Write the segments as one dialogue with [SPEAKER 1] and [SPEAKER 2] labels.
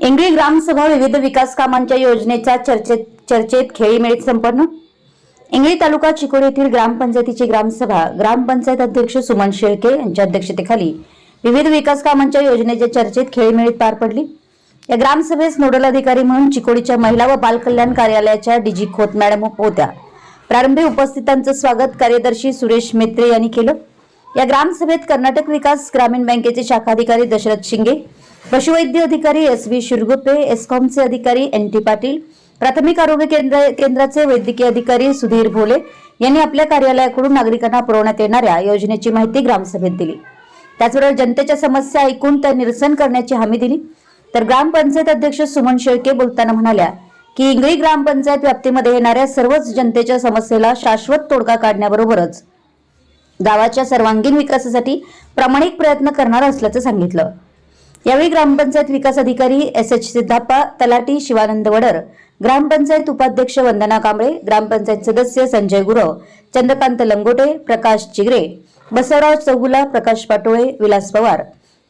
[SPEAKER 1] इंगळी ग्रामसभा विविध विकास कामांच्या योजनेचा चर्चेत चर्चेत खेळीमेळीत संपन्न. इंगळी तालुका चिकोडी येथील ग्रामपंचायतीची ग्रामसभा ग्रामपंचायत अध्यक्ष सुमन शेळके यांच्या अध्यक्षतेखाली विविध विकास कामांच्या योजनेच्या चर्चेत खेळीमेळीत पार पडली. या ग्रामसभेस नोडल अधिकारी म्हणून चिकोडीच्या महिला व बालकल्याण कार्यालयाच्या डीजी खोत मॅडम होत्या. प्रारंभी उपस्थितांचं स्वागत कार्यदर्शी सुरेश मेत्रे यांनी केलं. या ग्रामसभेत कर्नाटक विकास ग्रामीण बँकेचे शाखाधिकारी दशरथ शिंगे पशुवैद्य अधिकारी एस व्ही शिरगुप्पे एसकॉमचे अधिकारी एन टी पाटील प्राथमिक आरोग्य केंद्र केंद्राचे वैद्यकीय अधिकारी सुधीर भोले यांनी आपल्या कार्यालयाकडून नागरिकांना पुरवण्यात येणाऱ्या योजनेची माहिती ग्रामसभेत दिली. त्याचबरोबर जनतेच्या समस्या ऐकून त्या निरसन करण्याची हमी दिली. तर ग्रामपंचायत अध्यक्ष सुमन शेळके बोलताना म्हणाल्या की इंगळी ग्रामपंचायत व्याप्तीमध्ये येणाऱ्या सर्वच जनतेच्या समस्येला शाश्वत तोडगा काढण्याबरोबरच गावाच्या सर्वांगीण विकासासाठी प्रामाणिक प्रयत्न करणार असल्याचं सांगितलं. यावेळी ग्रामपंचायत विकास अधिकारी एस एच सिद्धाप्पा तलाटी शिवानंद वडर ग्रामपंचायत उपाध्यक्ष वंदना कांबळे ग्रामपंचायत सदस्य संजय गुरव चंद्रकांत लंगोटे प्रकाश चिगरे बसवराव चौगुला प्रकाश पाटोळे विलास पवार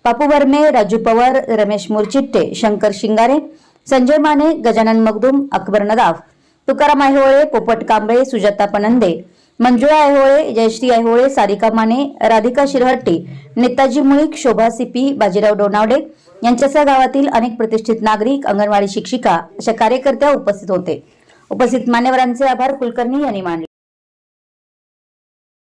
[SPEAKER 1] पापू वर्मे राजू पवार रमेश मुरचिट्टे शंकर शिंगारे संजय माने गजानन मगदुम अकबर नदाफ तुकाराम आहिवळे पोपट कांबळे सुजाता पनंदे मंजुळा ऐहोळे जयश्री आयहोळे सारिका माने राधिका शिरहट्टी नेताजी मुळीक शोभा सिपी बाजीराव डोनावडे यांच्यासह गावातील अनेक प्रतिष्ठित नागरिक अंगणवाडी शिक्षिका अशा कार्यकर्त्या उपस्थित होते. उपस्थित मान्यवरांचे आभार कुलकर्णी यांनी मानले.